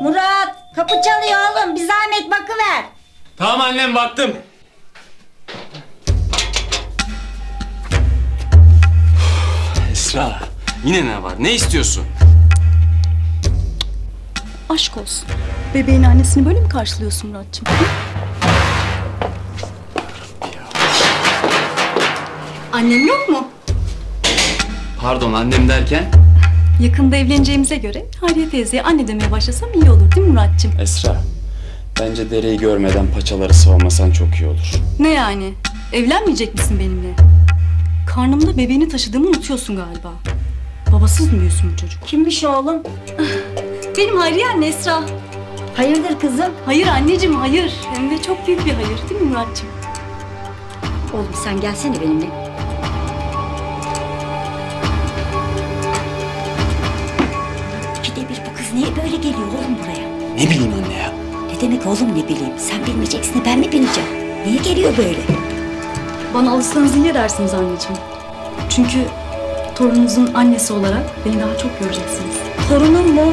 Murat kapı çalıyor oğlum bir zahmet bakıver. Tamam annem baktım. Esra yine ne var? Ne istiyorsun? Aşk olsun. Bebeğin annesini böyle mi karşılıyorsun Muratcığım? Annem yok mu? Pardon annem derken? Yakında evleneceğimize göre Hayriye teyzeye anne demeye başlasam iyi olur değil mi Muratcığım? Esra bence dereyi görmeden paçaları sıvamasan çok iyi olur. Ne yani? Evlenmeyecek misin benimle? Karnımda bebeğini taşıdığımı unutuyorsun galiba. Babasız mı büyüsün bu çocuk? Kimmiş oğlum? Benim Hayriye anne Esra. Hayırdır kızım? Hayır anneciğim hayır. Hem de çok büyük bir hayır değil mi Muratcığım? Oğlum sen gelsene benimle. Niye böyle geliyor oğlum buraya? Ne bileyim anne ya. Ne demek oğlum ne bileyim? Sen bilmeyeceksin de ben mi bileceğim? Niye geliyor böyle? Bana alırsanız iyi edersiniz anneciğim. Çünkü torununuzun annesi olarak beni daha çok göreceksiniz. Torunun mu?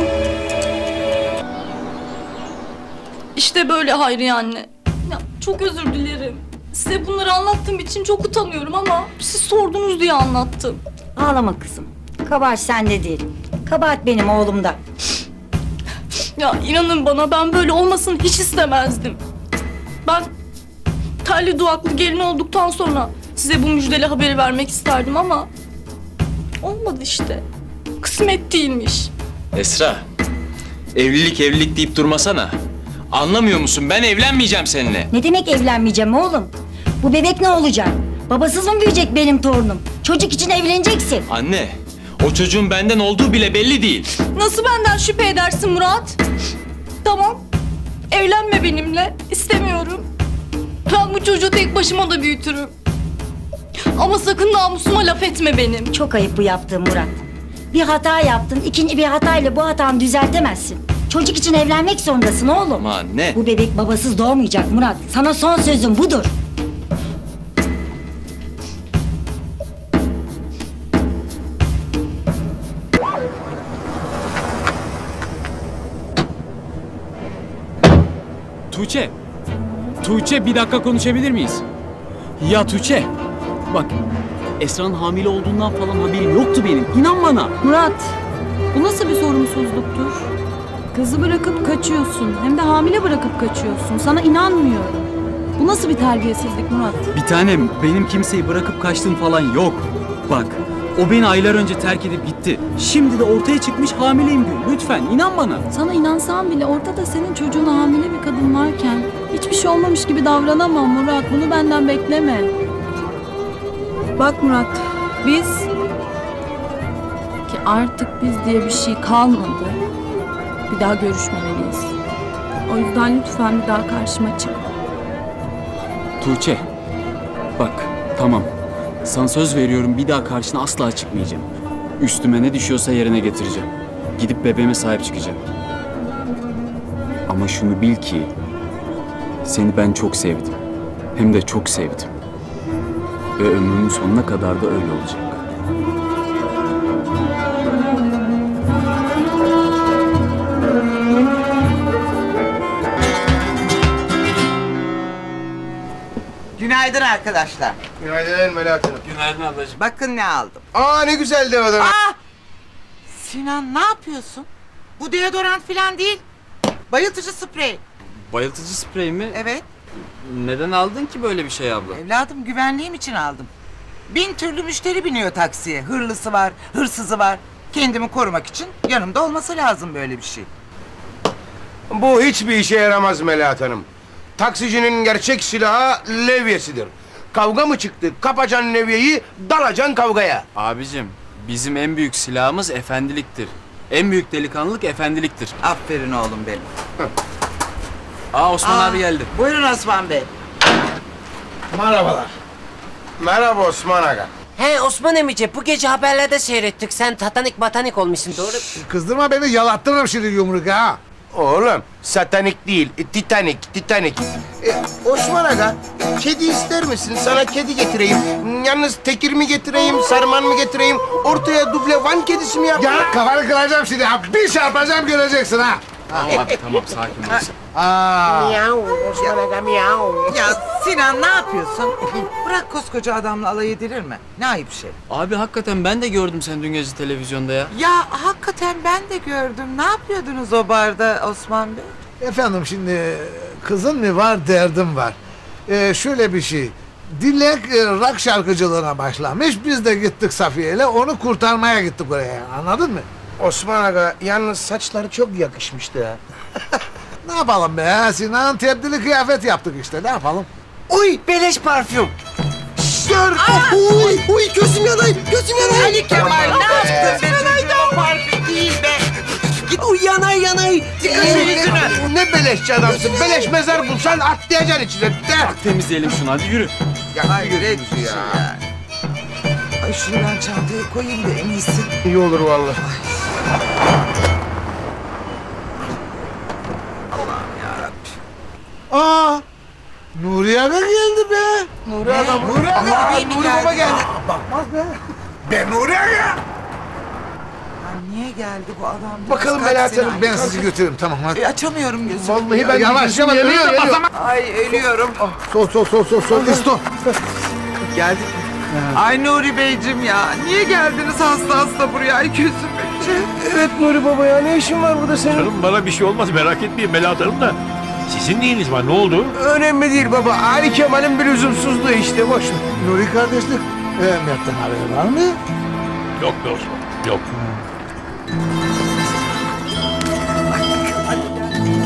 İşte böyle Hayriye anne. Ya çok özür dilerim. Size bunları anlattığım için çok utanıyorum ama siz sordunuz diye anlattım. Ağlama kızım. Kabahat sende değil. Kabahat benim oğlumda. Ya inanın bana ben böyle olmasını hiç istemezdim. Ben terli duvaklı gelin olduktan sonra size bu müjdeli haberi vermek isterdim ama olmadı işte. Kısmet değilmiş. Esra evlilik evlilik deyip durmasana. Anlamıyor musun? Ben evlenmeyeceğim seninle. Ne demek evlenmeyeceğim oğlum? Bu bebek ne olacak? Babasız mı büyüyecek benim torunum? Çocuk için evleneceksin. Anne o çocuğun benden olduğu bile belli değil. Nasıl benden şüphe edersin Murat? Tamam. Evlenme benimle. İstemiyorum. Ben bu çocuğu tek başıma da büyütürüm. Ama sakın namusuma laf etme benim. Çok ayıp bu yaptığın Murat. Bir hata yaptın, ikinci bir hatayla bu hatanı düzeltemezsin. Çocuk için evlenmek zorundasın oğlum. Ama anne. Bu bebek babasız doğmayacak Murat. Sana son sözüm budur. Tuğçe. Tuğçe bir dakika konuşabilir miyiz? Ya Tuğçe. Bak Esra'nın hamile olduğundan falan haberim yoktu benim. İnan bana. Murat, bu nasıl bir sorumsuzluktur? Kızı bırakıp kaçıyorsun. Hem de hamile bırakıp kaçıyorsun. Sana inanmıyorum. Bu nasıl bir terbiyesizlik Murat? Bir tanem benim kimseyi bırakıp kaçtığım falan yok. Bak o beni aylar önce terk edip gitti. Şimdi de ortaya çıkmış hamileyim diyor. Lütfen inan bana. Sana inansam bile ortada senin çocuğuna hamile bir kadın varken hiçbir şey olmamış gibi davranamam Murat. Bunu benden bekleme. Bak Murat, biz ki artık biz diye bir şey kalmadı. Bir daha görüşmemeliyiz. O yüzden lütfen bir daha karşıma çık. Tuğçe. Bak tamam. Sana söz veriyorum bir daha karşına asla çıkmayacağım. Üstüme ne düşüyorsa yerine getireceğim. Gidip bebeğime sahip çıkacağım. Ama şunu bil ki seni ben çok sevdim. Hem de çok sevdim. Ve ömrümün sonuna kadar da öyle olacak. Günaydın arkadaşlar. Günaydın Melahat Hanım. Günaydın ablacığım. Bakın ne aldım. Aa ne güzel deodorant. Sinan ne yapıyorsun? Bu deodorant falan değil. Bayıltıcı sprey. Bayıltıcı sprey mi? Evet. Neden aldın ki böyle bir şey abla? Evladım güvenliğim için aldım. Bin türlü müşteri biniyor taksiye. Hırlısı var, hırsızı var. Kendimi korumak için yanımda olması lazım böyle bir şey. Bu hiçbir işe yaramaz Melahat Hanım. Taksicinin gerçek silahı levyesidir. Kavga mı çıktı? Kapacan levyeyi, dalacan kavgaya. Abicim bizim en büyük silahımız efendiliktir. En büyük delikanlılık efendiliktir. Aferin oğlum benim. Aa Osman Aa, abi geldi. Buyurun Osman Bey. Merhabalar. Merhaba Osman Aga. He Osman emice bu gece haberlerde seyrettik. Sen tatanik batanik olmuşsun doğru. Kızdırma beni yalattırırım şimdi yumruk ha. Oğlum, satanik değil, titanik, titanik. E, Osman Aga, kedi ister misin? Sana kedi getireyim. Yalnız tekir mi getireyim, sarman mı getireyim? Ortaya duble van kedisi mi yapayım? Ya kafanı kıracağım şimdi ha. Bir çarpacağım göreceksin ha. Abi tamam sakin ol. Aa, Ya Sinan ne yapıyorsun? Bırak koskoca adamla alay edilir mi? Ne ayıp şey. Abi hakikaten ben de gördüm sen dün gece televizyonda ya. Ya hakikaten ben de gördüm. Ne yapıyordunuz o barda Osman Bey? efendim şimdi kızın mı var derdim var. Ee, şöyle bir şey. Dilek e, rock şarkıcılığına başlamış. Biz de gittik Safiye ile onu kurtarmaya gittik oraya. Anladın mı? Osman Aga yalnız saçları çok yakışmıştı ha. Ne yapalım be Sinan tebdili kıyafet yaptık işte ne yapalım? Uy beleş parfüm. Dur! Uy! Uy gözüm yanay! Gözüm yanay! Ali Kemal ne yaptın be çocuğum? O parfüm değil be. Uy yanay yanay. Dikkat yüzüne! Ne beleşçi adamsın. Beleş mezar bulsan atlayacaksın içine. De. Temizleyelim şunu hadi yürü. Ya Hayret ya. Ay şunu ben çantaya koyayım da en iyisi. İyi olur vallahi. Aa! Nuri Aga geldi be. Nuri Aga, Nuri Aga. Nuri mi geldi? geldi. Bakmaz be. Be Nuri Aga. Niye geldi bu adam? Bakalım Melahat Hanım? Ben sizi götürürüm tamam hadi. E, açamıyorum gözümü. Vallahi ben Yavaş, yavaş, yanıyor, yanıyor. Ay ölüyorum. Sol sol sol sol sol. İsto. geldik mi? Ay Nuri Beyciğim ya. Niye geldiniz hasta hasta buraya? Ay gözüm. Evet Nuri Baba ya ne işin var burada senin? Canım bana bir şey olmaz merak etmeyin Melahat Hanım da. Sizin neyiniz var ne oldu? Önemli değil baba. Ali Kemal'in bir lüzumsuzluğu işte boş ver. Nuri kardeşlik. Ee, Mert'ten haberi var mı? Yok be Osman yok.